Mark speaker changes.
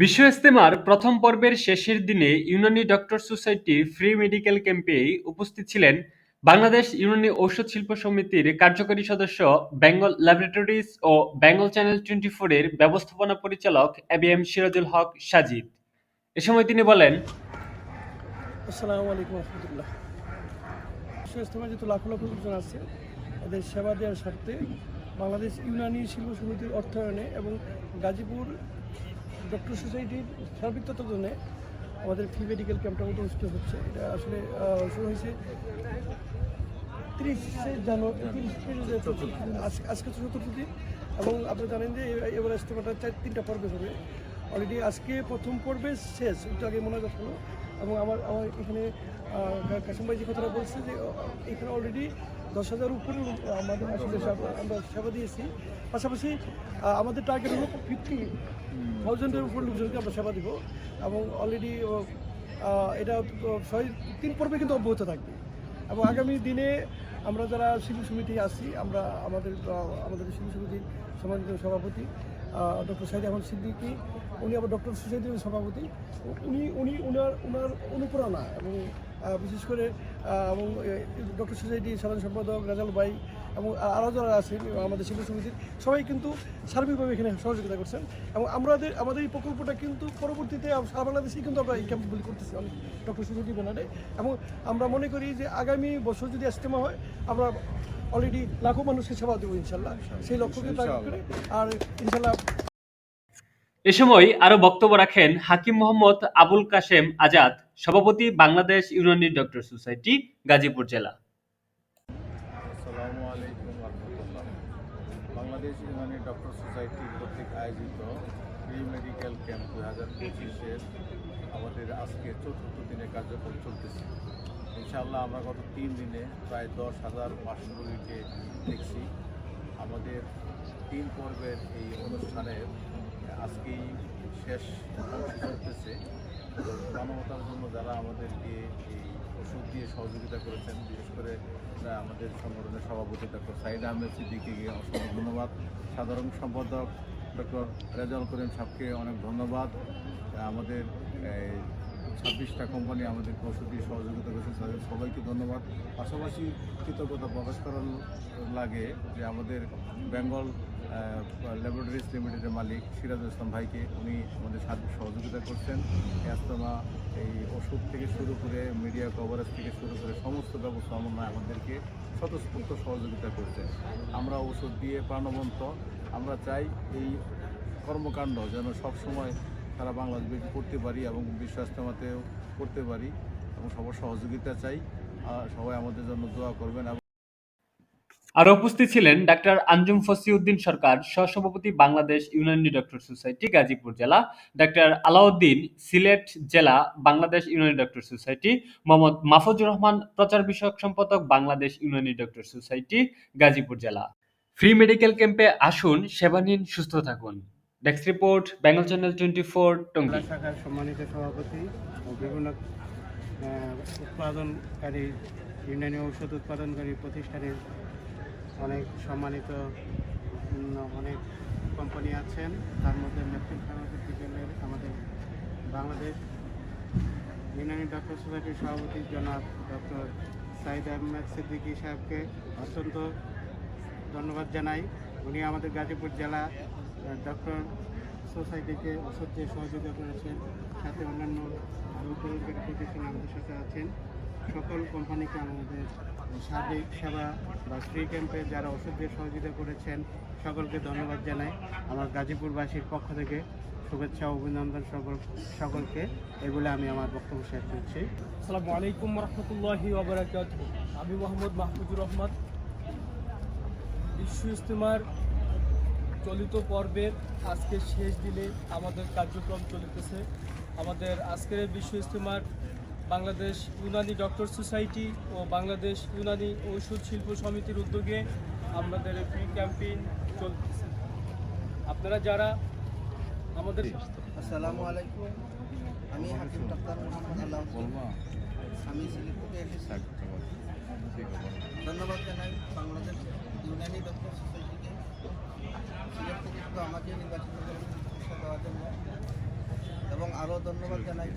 Speaker 1: বিশ্ব ইজতেমার প্রথম পর্বের শেষের দিনে Unani doctor society free medical ক্যাম্পে উপস্থিত ছিলেন বাংলাদেশ ইউনানি ঔষধ শিল্প সমিতির কার্যকরী সদস্য বেঙ্গল ল্যাবরেটরিজ ও বেঙ্গল চ্যানেল টোয়েন্টি ফোরের ব্যবস্থাপনা পরিচালক এবিএম সিরাজুল হক সাজিদ। এ সময় তিনি বলেন
Speaker 2: বিশ্ব আছে, এদের সেবা দেওয়ার স্বার্থে বাংলাদেশ ইউনানি শিল্প সমিতির অর্থায়নে এবং গাজীপুর ডক্টর সোসাইটির সার্বিক তত্ত্বাবধানে আমাদের ফ্রি মেডিকেল ক্যাম্পটা অনুষ্ঠিত হচ্ছে। এটা আসলে শুরু হয়েছে তিরিশে জানুয়ারি আজকে আজকে চতুর্থ দিন এবং আপনারা জানেন যে এবার ইজতেমাটা চার তিনটা পর্বে হবে। অলরেডি আজকে প্রথম পর্বে শেষ একটু আগে মনে রাখল এবং আমার আমার এখানে ভাই যে কথাটা বলছে যে এখানে অলরেডি দশ হাজার উপরে আমাদের আসলে আমরা সেবা দিয়েছি। পাশাপাশি আমাদের টার্গেট হলো ফিফটি থাউজেন্ডের উপর লোকজনকে আমরা সেবা দিব। এবং অলরেডি এটা ছয়, তিন পর্বে কিন্তু অব্যাহত থাকবে। এবং আগামী দিনে আমরা যারা শিল্প সমিতি আছি, আমরা আমাদের আমাদের শিল্প সমিতির সম্মানিত সভাপতি ডক্টর সাইদ আহমদ সিদ্দিকী, উনি আবার ডক্টর সোসাইটির সভাপতি। উনি উনি উনার উনার অনুপ্রেরণা এবং বিশেষ করে এবং ডক্টর সোসাইটি সাধারণ সম্পাদক রাজাল ভাই এবং আরও যারা আছেন আমাদের শিল্প সমিতির সবাই কিন্তু সার্বিকভাবে এখানে সহযোগিতা করছেন। এবং আমাদের আমাদের এই প্রকল্পটা কিন্তু পরবর্তীতে সারা বাংলাদেশেই কিন্তু আমরা এই ক্যাম্পগুলি করতেছি অনেক ডক্টর সোসাইটি ব্যানারে। এবং আমরা মনে করি যে আগামী বছর যদি ইজতেমা হয় আমরা অলরেডি লাখো মানুষকে সেবা দেবো ইনশাল্লাহ। সেই লক্ষ্যকে টার্গেট করে আর ইনশাল্লাহ
Speaker 1: এ সময় আরও বক্তব্য রাখেন হাকিম মোহাম্মদ আবুল কাশেম আজাদ। সভাপতি বাংলাদেশ ইউনানি ডক্টর সোসাইটি, গাজীপুর জেলা।
Speaker 3: বাংলাদেশ ইউনানি ডক্টর সোসাইটি কর্তৃক আয়োজিত প্রি মেডিকেল ক্যাম্প দু হাজার পঁচিশের আমাদের আজকে চতুর্থ দিনে কার্যক্রম চলতেছে। ইনশাআল্লাহ আমরা গত তিন দিনে প্রায় দশ হাজার পাঁচশো রোগীকে দেখছি। আমাদের তিন পর্বের এই অনুষ্ঠানের আজকেই শেষ চলতেছে। মানবতার জন্য যারা আমাদেরকে এই ওষুধ দিয়ে সহযোগিতা করেছেন, বিশেষ করে আমাদের সংগঠনের সভাপতি ডক্টর সাইদ আহমেদ গিয়ে অসংখ্য ধন্যবাদ। সাধারণ সম্পাদক ডক্টর রেজাউল করিম সাহকে অনেক ধন্যবাদ। আমাদের ছাব্বিশটা কোম্পানি আমাদের ওষুধ দিয়ে সহযোগিতা করেছে। তাদের সবাইকে ধন্যবাদ। পাশাপাশি কৃতজ্ঞতা প্রকাশ করার লাগে যে আমাদের বেঙ্গল ল্যাবরেটরিজ লিমিটেডের মালিক সিরাজ ইসলাম ভাইকে উনি আমাদের সার্বিক সহযোগিতা করছেন। অ্যাস্তমা এই ওষুধ থেকে শুরু করে মিডিয়া কভারেজ থেকে শুরু করে সমস্ত ব্যবস্থাপনায় আমাদেরকে স্বতঃস্ফূর্ত সহযোগিতা করছে। আমরা ওষুধ দিয়ে প্রাণবন্ত। আমরা চাই এই কর্মকাণ্ড যেন সবসময় সারা বাংলাদেশ করতে পারি এবং বিশ্ব ইজতেমাতেও করতে পারি এবং সবার সহযোগিতা চাই। সবাই আমাদের জন্য দোয়া করবেন
Speaker 1: আরও উপস্থিত ছিলেন ডাক্তার আঞ্জুম ফসিউদ্দিন সরকার, সহসভাপতি বাংলাদেশ ইউনানি ডক্টর সোসাইটি, গাজীপুর জেলা, ডাক্তার আলাউদ্দিন, সিলেট জেলা, বাংলাদেশ ইউনানি ডক্টর সোসাইটি, মোহাম্মদ মাহফুজুর রহমান, প্রচার বিষয়ক সম্পাদক, বাংলাদেশ ইউনানি ডক্টর সোসাইটি, গাজীপুর জেলা। ফ্রি মেডিকেল ক্যাম্পে আসুন সেবা নিন সুস্থ থাকুন। Desk report Bengal channel twenty four Tongi
Speaker 4: শাখার সম্মানিত সভাপতি ও বিভিন্ন উৎপাদনকারী ইউনানি ঔষধ উৎপাদনকারী প্রতিষ্ঠানের অনেক সম্মানিত অনেক কোম্পানি আছেন। তার মধ্যে ন্যাপকিন ফার্মাসিউটিক্যালের আমাদের বাংলাদেশ ইউনানি ডক্টর সোসাইটির সভাপতি জনাব ডক্টর সাইদ আহমেদ সিদ্দিকী সাহেবকে অত্যন্ত ধন্যবাদ জানাই। উনি আমাদের গাজীপুর জেলা ডক্টর সোসাইটিকে ওষুধ সহযোগিতা করেছেন, সাথে অন্যান্য বেসরকারি প্রতিষ্ঠান আমাদের সাথে আছেন। সকল কোম্পানিকে আমাদের সার্বিক সেবা বা ফ্রি ক্যাম্পে যারা ওষুধ দিয়ে সহযোগিতা করেছেন, সকলকে ধন্যবাদ জানাই। আমার গাজীপুরবাসীর পক্ষ থেকে শুভেচ্ছা অভিনন্দন সকল, সকলকে। এগুলো আমি আমার বক্তব্য শেষ করছি।
Speaker 2: আসসালামু আলাইকুম রহমতুল্লাহি আমি মোহাম্মদ মাহফুজুর রহমান, বিশ্ব ইজতেমার চলিত পর্বের আজকে শেষ দিনে আমাদের কার্যক্রম চলিতেছে। আমাদের আজকের বিশ্ব ইজতেমার বাংলাদেশ ইউনানি ডক্টর সোসাইটি ও বাংলাদেশ ইউনানি ঔষধ শিল্প সমিতির উদ্যোগে আমাদের ফ্রি ক্যাম্পেইন চলতেছে। আপনারা যারা আমাদের
Speaker 5: আসসালামু আলাইকুম। আমি হাকিম ডাক্তার মোহাম্মদ আল্লাহ আমি সিলেট থেকে এসেছি। ধন্যবাদ জানাই বাংলাদেশ ইউনানি ডক্টর শুধু আমাকে নির্বাচিত জন্য। এবং আরও ধন্যবাদ জানাই।